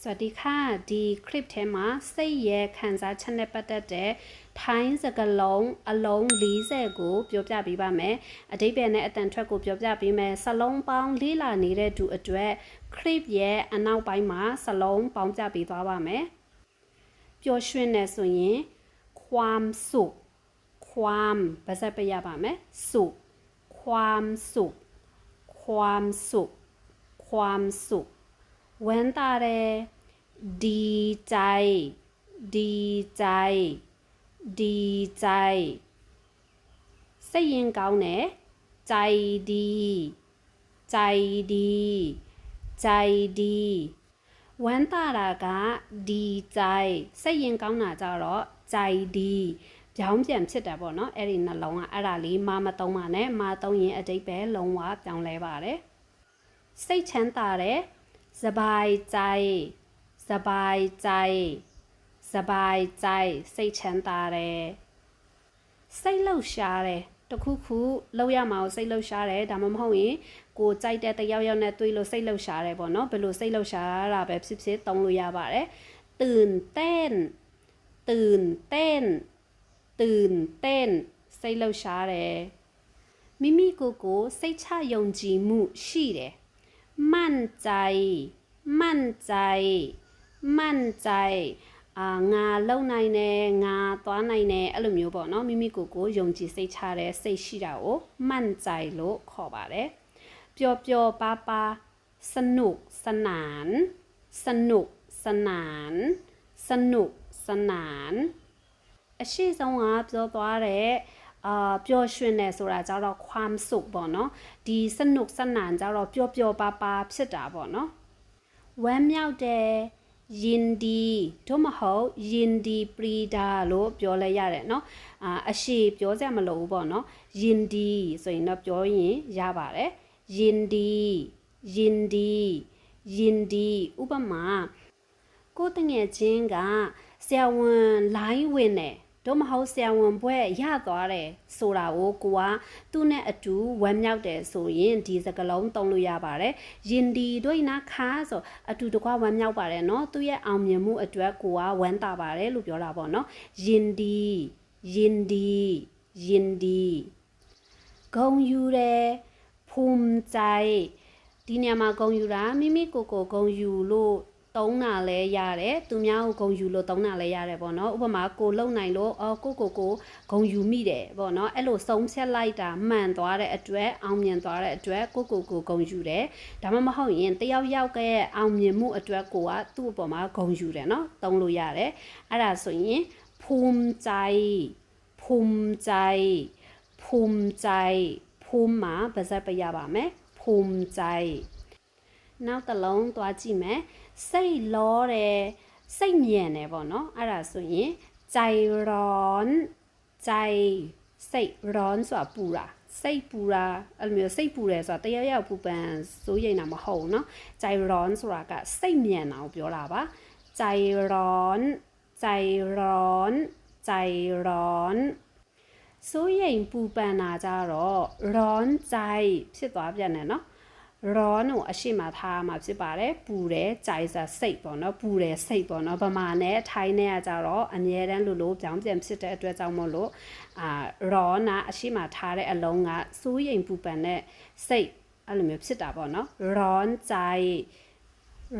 စวัสดีค่ะဒီ clip ထဲမှာစိတ်ရဲ့ခံစားချက်နဲ့ပတ်သက်တဲ့ထိုင်းစကားလုံးအလုံး40ကိုပြောပြပေးပါမယ်အတိတ်ပဲနဲ့အတန်ထွက်ကိုပြောပြပေးမယ်စလုံးပေါင်းလေးလာနေတဲ့သူအတွက် clip ရဲ့အနောက်ပိုင်းမှာစလုံးပေါင်းပြပေးသွားပါမယ်ပျော်ရွှင်နေဆိုရင်ความสุขความပါစပ်ပြရပါမယ်สุขความสุขความสุขความสุข ဝမ်းသာတယ်ဒီใจဒီใจဒီใจစိတ်ရင်ကောင်းတယ်ใจดีใจดีใจดีဝမ်းသာတာကဒီใจစိတ်ရင်ကောင်းတာကြတော့ใจดีပြောင်းပြန်ဖြစ်တာပေါ့နော်အဲ့ဒီနှလုံးကအဲ့ဒါလေးမမသုံးပါနဲ့မသုံးရင်အတိတ်ပဲလုံးဝပြောင်းလဲပါတယ်စိတ်ချမ်းသာတယ် สบายใจ สบายใจ สบายใจ စိတ်ချမ်းသာတယ်စိတ်လှုပ်ရှားတယ်တခုခုလောက်ရမှာကိုစိတ်လှုပ်ရှားတယ်ဒါမှမဟုတ်ရင်ကိုကြိုက်တဲ့တယောက်ယောက်နဲ့တွေ့လို့စိတ်လှုပ်ရှားတယ်ပေါ့နော်ဘယ်လိုစိတ်လှုပ်ရှားတာပဲဖြစ်ဖြစ်သုံးလို့ရပါတယ်ตื่นเต้นตื่นเต้นตื่นเต้นစိတ်လှုပ်ရှားတယ်မိမိကိုယ်ကိုစိတ်ချယုံကြည်မှုရှိတယ် มั่นใจ มั่นใจ มั่นใจအာငါလုံနိုင်တယ်ငါသွားနိုင်တယ်အဲ့လိုမျိုးပေါ့နော်မိမိကိုယ်ကိုယုံကြည်စိတ်ချတဲ့စိတ်ရှိတာကိုมั่นใจလို့ခေါ်ပါတယ်ပျော်ပျော်ပါပါสนุกสนาน สนุกสนาน สนุกสนานအရှိဆုံးကပြောသွားတဲ့ အာပျော်ရွှင်တယ်ဆိုတာကြတော့ความสุขပေါ့နော်ဒီစนุกစနန်ကြတော့ပျော်ပျော်ပါပါဖြစ်တာပေါ့နော်ဝမ်းမြောက်တယ်ยินดีတို့မဟုတ်ยินดีပရီဒါလို့ပြောလဲရတယ်เนาะအာအရှိပြောစရာမလိုဘူးပေါ့เนาะยินดีဆိုရင်တော့ပြောရင်ရပါတယ်ยินดียินดียินดีဥပမာကိုတငယ်ချင်းကဆရာဝန်လိုင်းဝင်တယ် တို့မဟုတ်ဆရာဝန်ဘွဲ့ရသွားတယ်ဆိုတာကိုကိုကသူ့နဲ့အတူဝမ်းမြောက်တယ်ဆိုရင်ဒီစကလုံးသုံးလို့ရပါတယ်ယင်ဒီတို့နာခါဆိုအတူတကွဝမ်းမြောက်ပါတယ်နော်သူ့ရဲ့အောင်မြင်မှုအတွက်ကိုကဝမ်းသာပါတယ်လို့ပြောတာပေါ့နော်ယင်ဒီယင်ဒီယင်ဒီဂုံယူတယ်ဖုန်ใจဒီနေရာမှာဂုံယူတာမိမိကိုကိုဂုံယူလို့ သုံးတာလဲရတယ်သူများကိုဂုံယူလို့သုံးတာလဲရတယ်ပေါ့နော်ဥပမာကိုလုံနိုင်လို့အော်ကိုကိုကိုဂုံယူမိတယ်ပေါ့နော်အဲ့လိုဆုံးဖြတ်လိုက်တာမှန်သွားတဲ့အတွက်အောင်မြင်သွားတဲ့အတွက်ကိုကိုကိုဂုံယူတယ်ဒါမှမဟုတ်ရင်တယောက်ယောက်ကရဲ့အောင်မြင်မှုအတွက်ကိုကသူ့အပေါ်မှာဂုံယူတယ်နော်သုံးလို့ရတယ်အဲ့ဒါဆိုရင်ภูมิใจภูมิใจภูมิใจภูมิမှာပါဇက်ပြရပါမယ်ภูมิใจနောက်တစ်လုံးသွားကြည့်မယ် စိတ်လောတယ်စိတ်မြန်တယ်ပေါ့နော်အဲ့ဒါဆိုရင်ใจร้อนใจစိတ်ร้อนဆိုတာပူတာစိတ်ပူတာအဲ့လိုမျိုးစိတ်ပူတယ်ဆိုတာတယောက်ယောက်ပူပန်စိုးရိမ်တာမဟုတ်ဘူးเนาะใจร้อนဆိုတာကစိတ်မြန်တာကိုပြောတာပါใจร้อนใจร้อนใจร้อนစိုးရိမ်ပူပန်တာကြတော့ร้อนใจဖြစ်သွားပြန်တယ်เนาะ raw ကိုအရှိမထားမှာဖြစ်ပါတယ်ပူတယ်ကြိုက်စားစိတ်ပေါ့နော်ပူတယ်စိတ်ပေါ့နော်ဗမာနဲ့ထိုင်းနဲ့ကကြတော့အမြဲတမ်းလို့လို့ပြောင်းပြန်ဖြစ်တဲ့အတွက်ကြောင့်မို့လို့အာ raw နာအရှိမထားတဲ့အလုံးကစိုးရိမ်ပူပန်တဲ့စိတ်အဲ့လိုမျိုးဖြစ်တာပေါ့နော် raw ใจ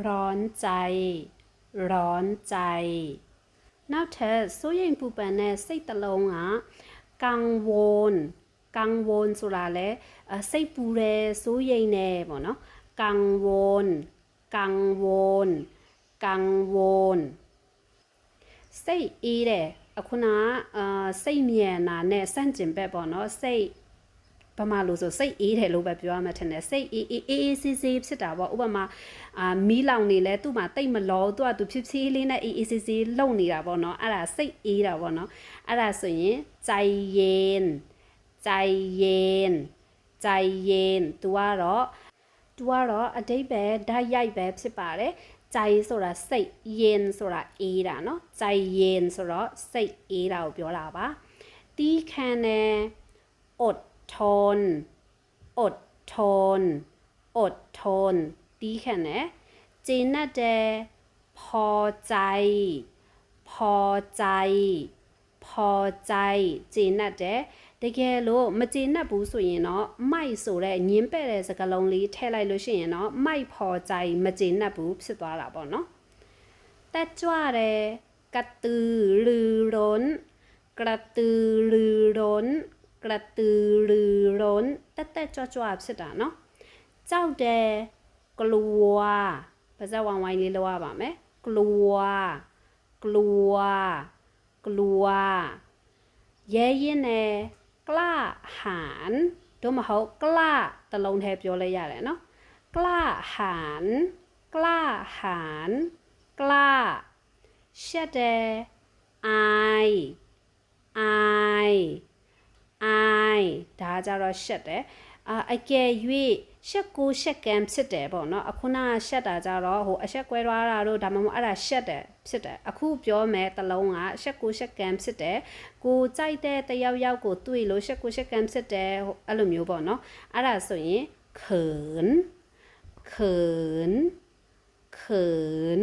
raw ใจ raw ใจနောက်ထပ်စိုးရိမ်ပူပန်တဲ့စိတ်တစ်လုံးကกังวลกังวลဆိုတာလဲ စိတ်ပူတယ်စိုးရိမ်နေပေါ့နော်กังวลกังวลกังวลစိတ်အေးတယ်အခုနအာစိတ်မြန်တာနဲ့စန့်ကျင်ဘက်ပေါ့နော်စိတ်ဘာမှလို့ဆိုစိတ်အေးတယ်လို့ပဲပြောရမှာထင်တယ်စိတ်အေးအေးအေးဆေးဆေးဖြစ်တာပေါ့ဥပမာအာမီးလောင်နေလဲသူ့မှာတိတ်မလောသူကသူဖြစ်ဖြည်းလေးနဲ့အေးအေးဆေးဆေးလုံနေတာပေါ့နော်အဲ့ဒါစိတ်အေးတာပေါ့နော်အဲ့ဒါဆိုရင်ใจเย็นใจเย็น ใจเย็น तू ကတော့ तू ကတော့အတိတ်ပဲဓာတ်ရိုက်ပဲဖြစ်ပါတယ်ใจဆိုတာစိတ်เย็นဆိုတာအေးတာเนาะใจเย็นဆိုတော့စိတ်အေးတာကိုပြောတာပါတီးခံတယ်อดทนอดทนอดทนတီးခံတယ်ကျေနပ်တယ်ဖ พอใจ พอใจ พอใจကျေနပ်တယ် တကယ်လို့မကျေနပ်ဘူးဆိုရင်တော့မိုက်ဆိုတဲ့ညင်းပဲ့တဲ့စကားလုံးလေးထည့်လိုက်လို့ရှိရင်တော့မိုက်พอใจမကျေနပ်ဘူးဖြစ်သွားတာပေါ့နော်တက်ကြွတယ်กระตือรือร้น กระตือรือร้น กระตือรือร้นတက်တက်ကြွကြွဖြစ်တာเนาะကြောက်တယ်กลัวပါဇက်ဝိုင်းဝိုင်းလေးလောက်ရပါမယ်กลัว กลัว กลัว ရဲရင်နဲ့ ကလဟန်တို့မဟုတ်ကလတလုံးထဲပြောလဲရတယ်နော်ကလဟန်ကလဟန်ကလရှက်တယ် i i i ဒါကြတော့ရှက်တယ်အာအကယ်၍ရှက်ကိုရှက်ကံဖြစ်တယ်ပေါ့နော်အခုနကရှက်တာကြတော့ဟိုအရှက်ကွဲသွားတာတို့ဒါမှမဟုတ်အဲ့ဒါရှက်တယ် ဖြစ်တယ်အခုပြောမယ်တလုံးကရှက်ကိုရှက်ကံဖြစ်တယ်ကိုကြိုက်တဲ့တယောက်ယောက်ကိုတွေ့လို့ရှက်ကိုရှက်ကံဖြစ်တယ်ဟိုအဲ့လိုမျိုးပေါ့နော်အဲ့ဒါဆိုရင်เขินเขินเขิน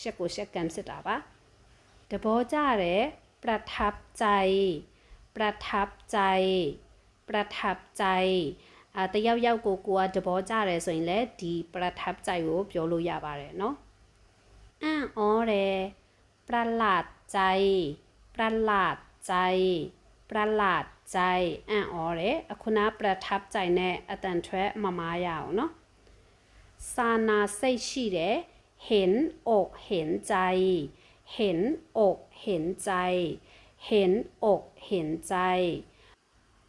ရှက်ကိုရှက်ကံဖြစ်တာပါတဘောကြတယ်ประทับใจ ประทับใจ ประทับใจအာတယောက်ယောက်ကိုကိုကတဘောကြတယ်ဆိုရင်လည်းဒီประทับใจကိုပြောလို့ရပါတယ်เนาะ အံ့ဩတယ်ประหลาดใจ ประหลาดใจ ประหลาดใจအံ့ဩတယ်အခုနประทับใจနဲ့အတန်ထွက်မမားရအောင်เนาะစာနာစိတ်ရှိတယ်เห็นอกเห็นใจ เห็นอกเห็นใจ เห็นอกเห็นใจ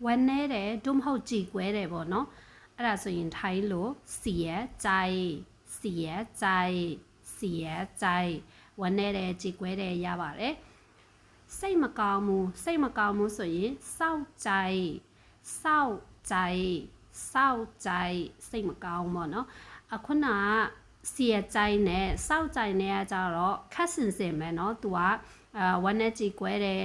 วันแน่တယ်ဒုမဟုတ်ကြည်ကွဲတယ်ပေါ့နော်အဲ့ဒါဆိုရင်ထိုင်းလို့เสียใจเสียใจ เสียใจวันแน่တယ်ကြည်ကွဲတယ်ရပါတယ်စိတ်မကောင်းဘူးစိတ်မကောင်းဘူးဆိုရင်စောက်ใจเศร้าใจเศร้าใจစိတ်မကောင်းပေါ့နော်အခုနကเสียใจနဲ့စောက်ใจနဲ့ကကြတော့ခက်စင်စင်ပဲเนาะသူကအာဝမ်းနဲ့ကြည်ကွဲတယ်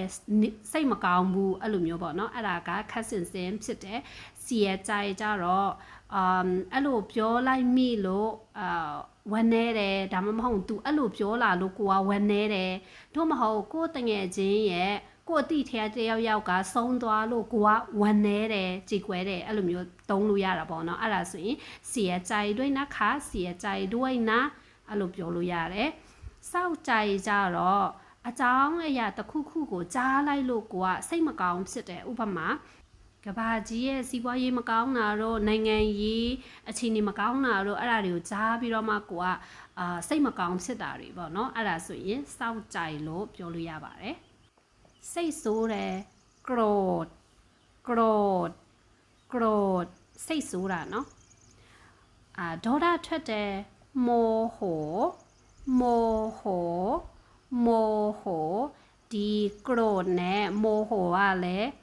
စိတ်မကောင်းဘူးအဲ့လိုမျိုးပေါ့เนาะအဲ့ဒါကခက်စင်စင်ဖြစ်တယ်စီရကြိုက်ကြတော့အမ်အဲ့လိုပြောလိုက်မိလို့အာ ဝမ်းနေတယ်ဒါမှမဟုတ် तू အဲ့လိုပြောလာလို့ကိုကဝမ်းနေတယ်တို့မဟုတ်ကိုတငယ်ချင်းရဲ့ကိုအတိထဲတယောက်ယောက်ကဆုံးသွားလို့ကိုကဝန်နေတယ်ကြည်ကွဲတယ်အဲ့လိုမျိုးသုံးလို့ရတာပေါ့နော်အဲ့ဒါဆိုရင်เสียใจด้วยนะคะเสียใจด้วยนะအဲ့လိုပြောလို့ရတယ်စောက်ကြကြတော့အကြောင်းအရာတစ်ခုခုကိုကြားလိုက်လို့ကိုကစိတ်မကောင်းဖြစ်တယ်ဥပမာ ကဘာကြီးရဲ့စီးပွားရေးမကောင်းတာတော့နိုင်ငံရေးအခြေအနေမကောင်းတာတော့အဲ့ဒါတွေကိုကြားပြီးတော့မှကိုကအာစိတ်မကောင်းဖြစ်တာတွေပေါ့နော်အဲ့ဒါဆိုရင်စောက်ကြလို့ပြောလို့ရပါတယ်စိတ်ဆိုးတယ်โกรธโกรธโกรธစိတ်ဆိုးတာเนาะအာဒေါသထွက်တယ်โมโหโมโหโมโหဒီโกรธနဲ့โมโหကလည်းအ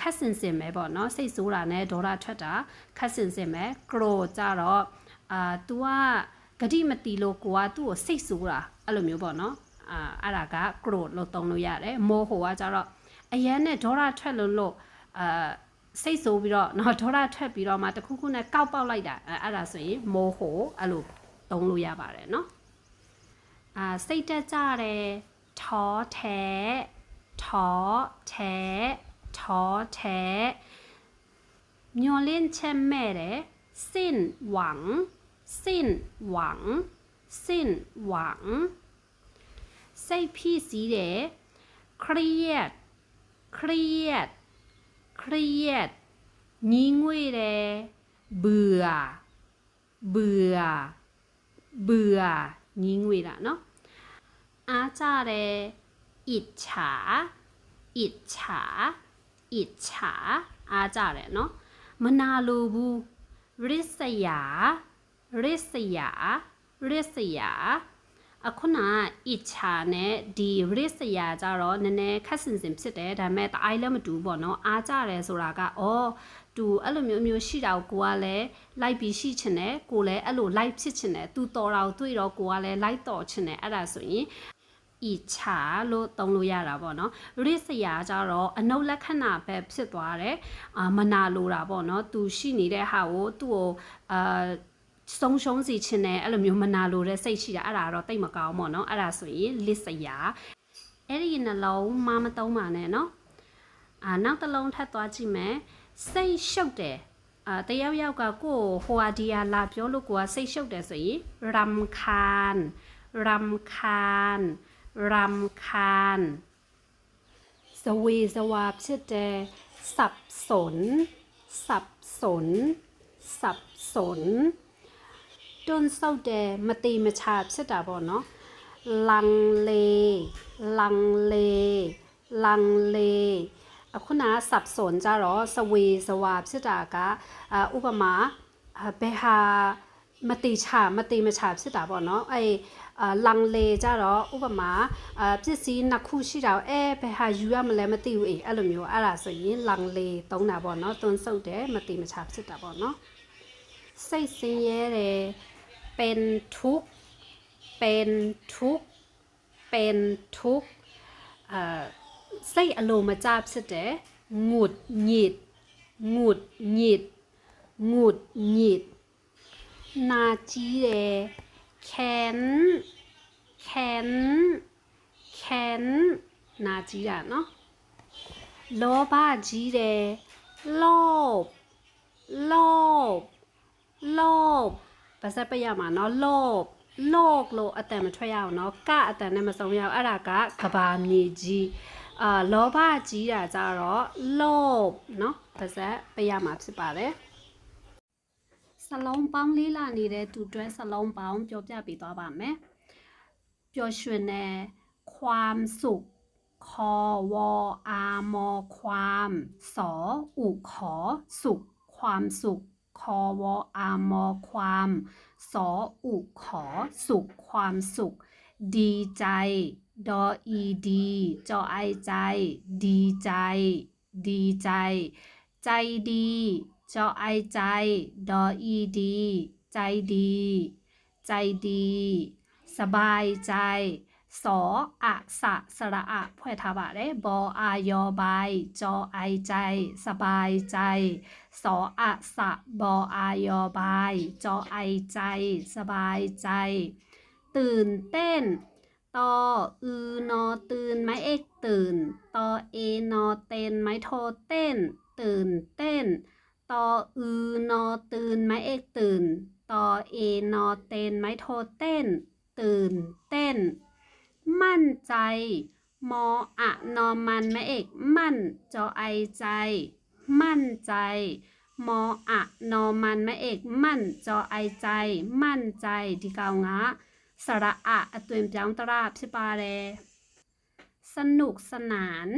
ခက်စင်စင်ပဲပေါ့နော်စိတ်ဆိုးတာနဲ့ဒေါသထွက်တာခက်စင်စင်ပဲ grow ကြတော့အာ तू ကဂတိမတီလို့ကိုကသူ့ကိုစိတ်ဆိုးတာအဲ့လိုမျိုးပေါ့နော်အာအဲ့ဒါက grow လို့သုံးလို့ရတယ် moho ကကြတော့အရန်နဲ့ဒေါသထွက်လို့လို့အာစိတ်ဆိုးပြီးတော့နော်ဒေါသထွက်ပြီးတော့မှတခုခုနဲ့ကောက်ပေါက်လိုက်တာအဲ့ဒါဆိုရင် moho အဲ့လိုသုံးလို့ရပါတယ်နော်အာစိတ်တက်ကြတယ်ထောထဲထောထဲ ท้อแท้โยเล่นเชมแม่เรสิ้นหวัง สิ้นหวัง สิ้นหวังไส้พี่สีเดเครียด เครียด เครียดงี่งุยเรเบื่อ เบื่อ เบื่องี่งุยละเนาะอาจาเรอิจฉา อิจฉา อิจฉาအားကြတယ်เนาะမနာလိုဘူးရစ်စရာရစ်စရာရစ်စရာအခုနအစ်ချာနဲ့ဒီရစ်စရာကြတော့နည်းနည်းခက်စင်စင်ဖြစ်တယ်ဒါပေမဲ့တအိုင်လည်းမတူဘူးပေါ့နော်အားကြတယ်ဆိုတာကအော်တူအဲ့လိုမျိုးမျိုးရှိတာကိုကိုကလည်းလိုက်ပြီးရှိချင်တယ်ကိုလည်းအဲ့လို live ဖြစ်ချင်တယ်သူတော်တာကိုတွေ့တော့ကိုကလည်း live တော်ချင်တယ်အဲ့ဒါဆိုရင် ဤချာလို့သုံးလို့ရတာပေါ့နော်ရစ်စရာကြတော့အနုလက္ခဏာပဲဖြစ်သွားတယ်အာမနာလိုတာပေါ့နော်သူရှိနေတဲ့ဟာကိုသူ့ကိုအာဆုံးရှုံးစီချင်တယ်အဲ့လိုမျိုးမနာလိုတဲ့စိတ်ရှိတာအဲ့ဒါတော့တိတ်မကောင်းပေါ့နော်အဲ့ဒါဆိုရင်လစ်စရာအဲ့ဒီနှလုံးမမသုံးပါနဲ့နော်အာနောက်တစ်လုံးထပ်သွားကြည့်မယ်စိတ်ရှုပ်တယ်အာတယောက်ယောက်ကကိုယ်ဟိုဟာဒီယာလာပြောလို့ကိုကစိတ်ရှုပ်တယ်ဆိုရင်ရမ်ခန်ရမ်ခန် รำคาญ สวีสวาบเชื่อเจ สับสน สับสน สับสนดนเศร้าเดมาตีมาชาบเชื่อดาบอเนาะ ลังเล ลังเล ลังเลอคุณาสับสนจ้าหรอ สวีสวาบเชื่อดากะอุปมาเบฮามาตีชามาตีมาชาบเชื่อดาบอเนาะไอ လန်လေကြတော့ဥပမာအာပစ္စည်းနှစ်ခုရှိတာအဲဘယ်ဟာယူရမလဲမသိဘူးအေးအဲ့လိုမျိုးအဲ့ဒါဆိုရင်လန်လေသုံးတာပေါ့နော်သွန်းဆုပ်တယ်မတိမချဖြစ်တာပေါ့နော်စိတ်ဆင်းရဲတယ်เป็นทุกข์เป็นทุกข์เป็นทุกข์เอ่อစိတ်အလိုမကျဖြစ်တယ်ငုဒ်ညစ်ငုဒ်ညစ်ငုဒ်ညစ်နာကြီးတယ် ခဲนแขนแขนနာကြီးတာเนาะလောဘကြီးတယ်လောဘလောဘလောဘပါစပ်ပရမှာเนาะလောဘလောကလို့အတန်မထွက်ရအောင်เนาะကအတန်နဲ့မစုံရအောင်အဲ့ဒါကကဘာမြေကြီးအာလောဘကြီးတာကြတော့လောဘเนาะပါစပ်ပရမှာဖြစ်ပါတယ် စလုံးပေါင်းလေးလာနေတဲ့သူတွဲစလုံးပေါင်းပြောပြပေးသွားပါမယ်ပျော်ရွှင်တဲ့ความสุขคอวออามอความสออุขอสุข ความสุข คอวออามอความสออุขอสุข ความสุข ดีใจ ดออีดี จอไอใจ ดีใจ ดีใจ ใจดี จอไอใจดออีดี ใจดี ใจดี สบายใจ สออะสะสระอะเพวยทาบะได้บออายอบายจอไอใจ สบายใจ สออะสะบออายอบาย จอไอใจ สบายใจ ตื่นเต้นตออือนอตื่นไหมเอกตื่น ตอเอนอเต้นไหมโทเต้น ตื่นเต้นตน ตออือนอตื่นไม้เอกตื่น ตอเอนอเต้นไม้โทเต้น ตื่นเต้น มั่นใจ มออะนอมันไม้เอก มั่น จอไอใจ มั่นใจ มออะนอมันไม้เอก มั่น จอไอใจ มั่นใจที่เกางะสระอะอตัวมจังตราบใช่ปาแลสนุกสนาน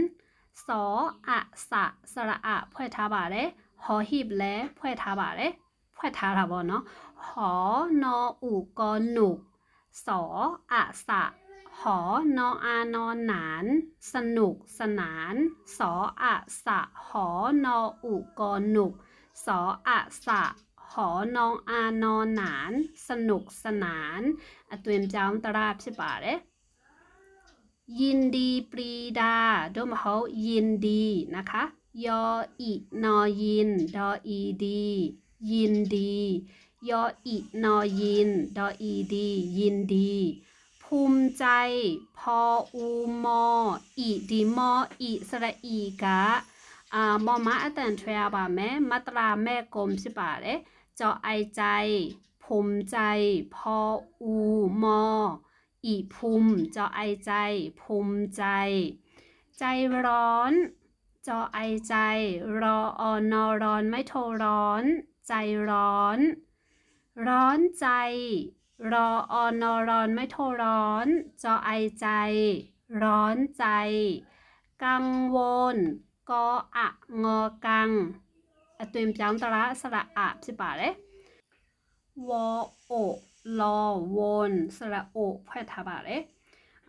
สออะสะสระอะพ่อยทาบาเลย หอหิบเละพ่วยทาบาเลยพ่วยทาทาบอเนาะหอนออูกอนุกสออะสะหอนออานอนหนาน สนุกสนาน สออะสะหอนออุกอนุก สออะสะหอนองอานอนหนาน สนุกสนานอตุยมจามตราบใช่ปะเด้ยินดีปรีดาดมเขายินดีนะคะ ยออินอยิน ดออีดี ยินดี ยออินอยิน ดออีดี ยินดี ภูมิใจ พออูมออีดีมออิสระอีกะอ่ามอมาอัตันเทรียบาแม่มาตราแม่กลมสิบาทเอ๊ะจอไอใจภูมิใจ พออูมออีภูมิจอไอใจภูมิใจ ใจร้อน จอไอใจ รออนอร้อนไม่โทรร้อน ใจร้อน ร้อนใจ รออนอร้อนไม่โทรร้อน จอไอใจ ร้อนใจ กังวล กออะงอกังอตุยมจังตระสระอาสิป่าเลยวอโอรอวนสระโอพะทาบาเลย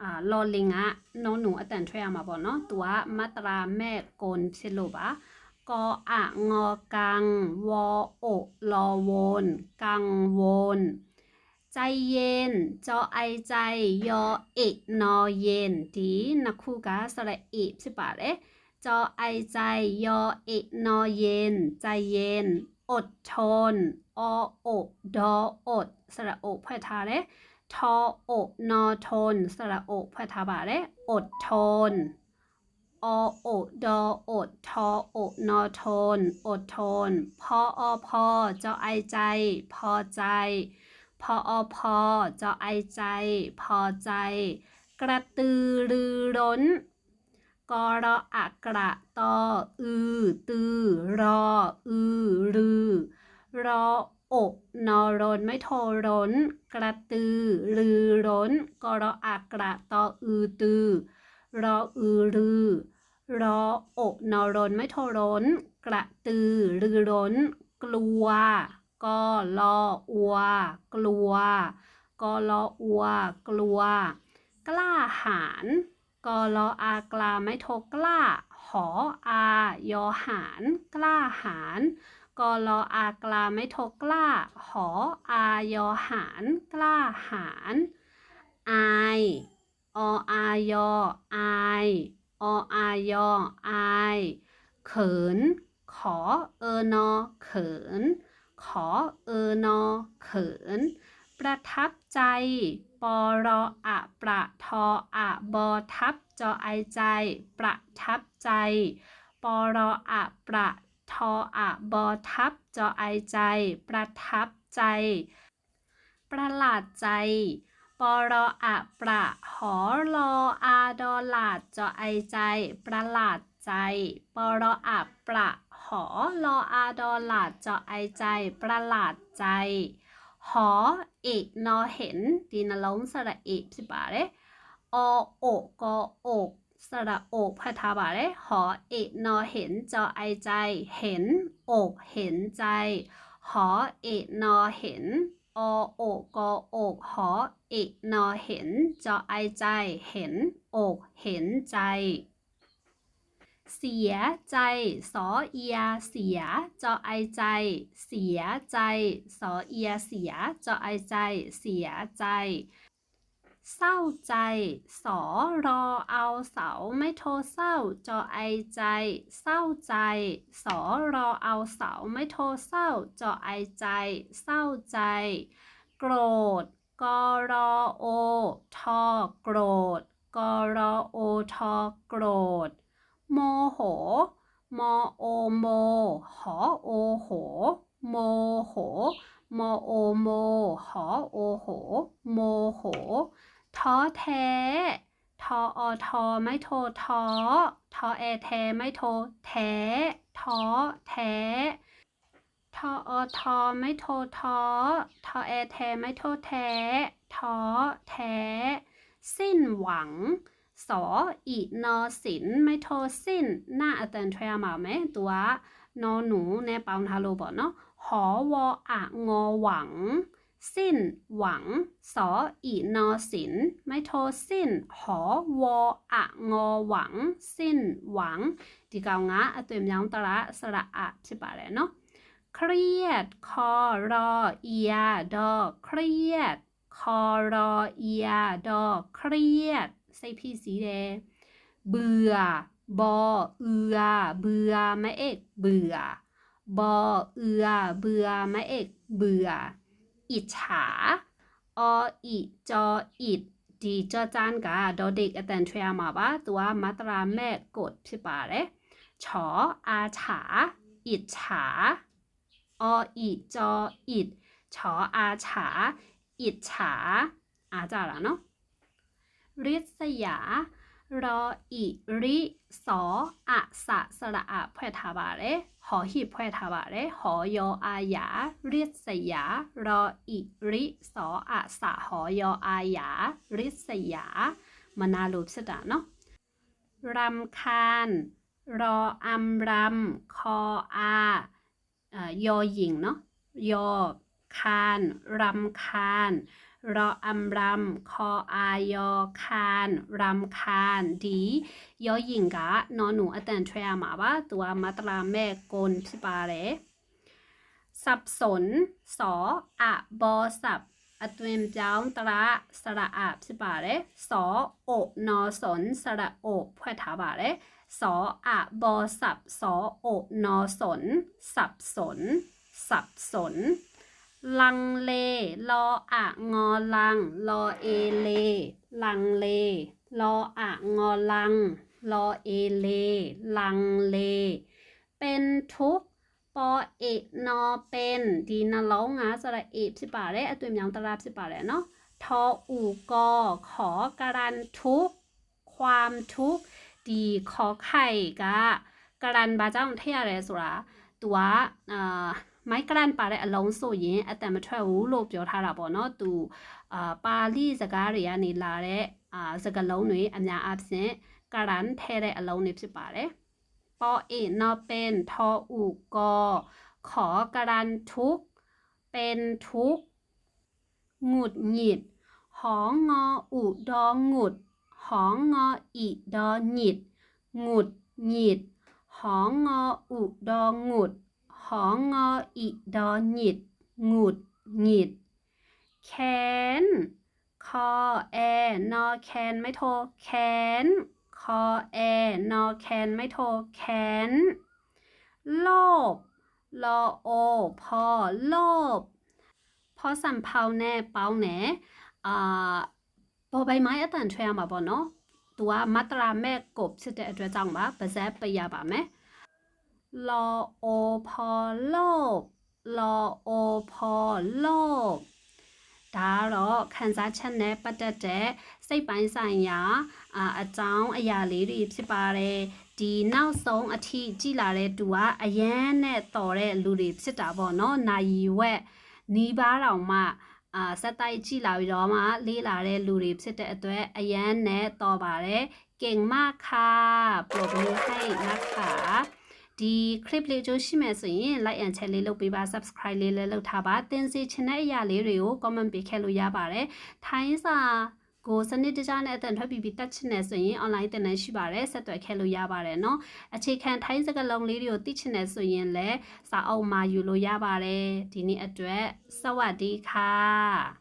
အာလော်လင်ကနောနုအတန်ထွက်ရမှာပေါ့နော်သူကမတရာမဲ့ကွန်ဖြစ်လို့ပါกออะงอกังวอโอลอวนกังวลใจเย็น จอไอใจ ยอเอกนอเย็นဒီနှစ်ခုကစระเอဖြစ်ပါတယ်จอไอใจ ยอเอกนอเย็น ใจเย็น อดทน อ အောโอဒေါ်อดစระโอဖွဲ့ထားတ ทอโอนอทน สระโอพัทาบาและอดทน อโอดออดทอโอนอทน อดทน พออพอจอไอใจ พอใจ พออพอจอไอใจ พอใจ กระตือรือร้นกรออักระตออือ ตือ รอ อือ รือ รอ อกนอรนไม่โทรนกระตือ รือ ร้นกรออักระตออือตือ รออือรือ รออกนอรนไม่โทรนกระตือ รือร้น กลัวกอลออัว กลัวกอลออัว กลัว กล้าหาญกอลออากลาไม่โทกล้า หออายอหารกล้าหาร กลออากลาไม่โทกล้า หออายอหารกล้าหารอายออายออายออายออายเขิน ขอเออนอเขิน ขอเออนอเขิน ประทับใจ ปรออะประทออะบอทับจอไอใจ ประทับใจ ปรออะประ ทออะบอทับจอไอใจ ประทับใจ ประหลาดใจปรออะประหอรออาดอลาดจอไอใจ ประหลาดใจปรออะประหอรออาดอลาดจอไอใจ ประหลาดใจ หอเอกนอเห็นดินล้มสระเอกสิบาเรอโอกออก สระอกพัทาบาเรหอเอกนอเห็นจอไอใจ เห็นอกเห็นใจ หอเอกนอเห็นอโอกกอกหอเอกนอเห็นจอไอใจ เห็นอกเห็นใจ เสียใจสอเอียเสียจอไอใจ เสียใจสอเอียเสียจอไอใจ เสียใจ เศร้าใจ สอรอเอาเสาไม่โทเศร้า จอไอใจ เศร้าใจ สอรอเอาเสาไม่โทเศร้า จอไอใจ เศร้าใจ โกรธกรอโอทอโกรธกรอโอทอโกรธ โมโหมอโอโม หอโอโห โมโหมอโอโม หอโอโห โมโห ท้อแท้ ทออทอไม่โทท้อทอแอแท้ไม่โทแท้ท้อแท้ทออทอไม่โทท้อทอแอแท้ไม่โทแท้ท้อแท้ สิ้นหวัง สออีนอสินไม่โทสิ้น หน้าอาจารย์ทรีมาไหมตัวนอหนูในปาวทาโลบอกเนาะหอวออะงอหวัง สิ้นหวัง สออีนอสิน ไม่โทสิ้น หอวออะงอหวัง สิ้นหวัง ดีเกางะอตุยมยังตระสระอะชิบะเลยเนาะ เครียด คอรอเอียดอ เครียด คอรอเอียดอ เครียด ใส่พี่สีแดง เบื่อ บอเอือ เบื่อไม่เอก เบื่อ บอเอือ เบื่อไม่เอก เบื่อ อิจฉา ออิจออิดဒီကြကြန်ကဒေါ်ဒိတ်အတန်ထွေရမှာပါသူကမတရာမဲ့กดဖြစ်ပါတယ်ချောอาฉาอิจฉาออิจออิดချောอาฉาอิจฉาအားကြတာเนาะ ริษยา รออิริสออะสะสระอะแพทาบาเลหอหิบแพทาบาเลหอยออาหยา เรียสยา รออิริสออะสะหอยออาหยาฤิสยามนารูปสดาเนาะรำคาญ รออัมรำคออา ยอหญิงเนาะยอ คานรำคาญรออัมรำคออายอคานรำคาญดียอหญิงกะนอนหนูอตันทรียมาว่าตัวมาตราแม่กนพิปาเลสับสนสออะบอสับอตเวมเจ้าตระสระอาบสิปาเลสอโอนอสนสระโอพวถาบาเลสออะบอสับสอโอนอสน สับสน สับสน ลังเลลออะงอลังลอเอเล ลังเลลออะงอลังลอเอเล ลังเล เป็นทุกปอเอนอเป็นดีนะล้องาสระเอสิป่าได้อตุยมยังตราบสิป่าได้เนาะทออูกอขอการันทุกความทุกดีขอไข่กะการันบาเจ้าของเทียอะไรสุระตัวเอ่อ မိုက်ကရန်ပါတဲ့အလုံးဆိုရင်အတန်မထွက်ဘူးလို့ပြောထားတာပေါ့เนาะသူအာပါဠိစကားတွေကနေလာတဲ့အာစကားလုံးတွေအများအားဖြင့်การันထဲတဲ့အလုံးတွေဖြစ်ပါတယ်ปอเอนอเป็นทออูกอ ขอการันทุกข์เป็นทุกข์หงุดหงิด หองออุดอหงุด หองออีดอหงิด หงุดหงิด หองออุดอหงุด ของงออิดอหงิดหงุดหงิดแขนคอแอนอแขนไม่โทแขนคอแอนอแขนไม่โทแขนโลบลอโอ พอ โลบพอสัมเพาแน่เปาแหนอ่าบอใบไม้อตันเทรมาบ่เนาะตัวมาตราแม่กบชื่อแต่เจ้จังวะประแซบไปยาบ่าแม่ င့်ပါပါဇက်ပြရပါမယ်။လောအိုဖောလောလောအိုဖောလောဒါကတော့ခန်းစားချက်နဲ့ပတ်သက်တဲ့စိတ်ပိုင်းဆိုင်ရာအာအကြောင်းအရာလေးတွေဖြစ်ပါတယ်ဒီနောက်ဆုံးအထိကြည်လာတဲ့သူကအရန်နဲ့တော်တဲ့လူတွေဖြစ်တာပေါ့နော်။နိုင်ဝက်နီးပါးတောင်မှအာစက်တိုက်ကြည့်လာပြီးတော့မှလေးလာတဲ့လူတွေဖြစ်တဲ့အတွက်အရန်နဲ့တော်ပါတယ်เก่งมากค่ะปรบมือให้นะคะ ဒီ clip လေးကြိုးရှိမယ်ဆိုရင် like and share လေးလုပ်ပေးပါ subscribe လေးလည်းလုပ်ထားပါသင်စီချင်တဲ့အရာလေးတွေကို comment ပေးခဲ့လို့ရပါတယ်ထိုင်းစာကိုစနစ်တကျနဲ့အတန်ထွက်ပြီးပြီးတက်ချင်တယ်ဆိုရင် online သင်တန်းရှိပါတယ်ဆက်သွယ်ခဲ့လို့ရပါတယ်เนาะအခြေခံထိုင်းစကားလုံးလေးတွေကိုသိချင်တယ်ဆိုရင်လည်းစာအုပ်မှာယူလို့ရပါတယ်ဒီနေ့အတွက်စวัสดีค่ะ